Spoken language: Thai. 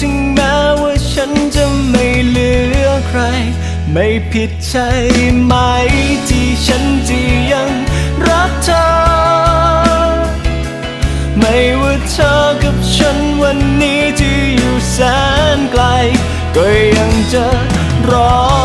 ถึงแม้ว่าฉันจะไม่เหลือใคร ไม่ผิดใช่ไหมที่ฉันจะยังรักเธอ ไม่ว่าเธอกับฉันวันนี้ที่อยู่แสนไกล ก็ยังจะรอ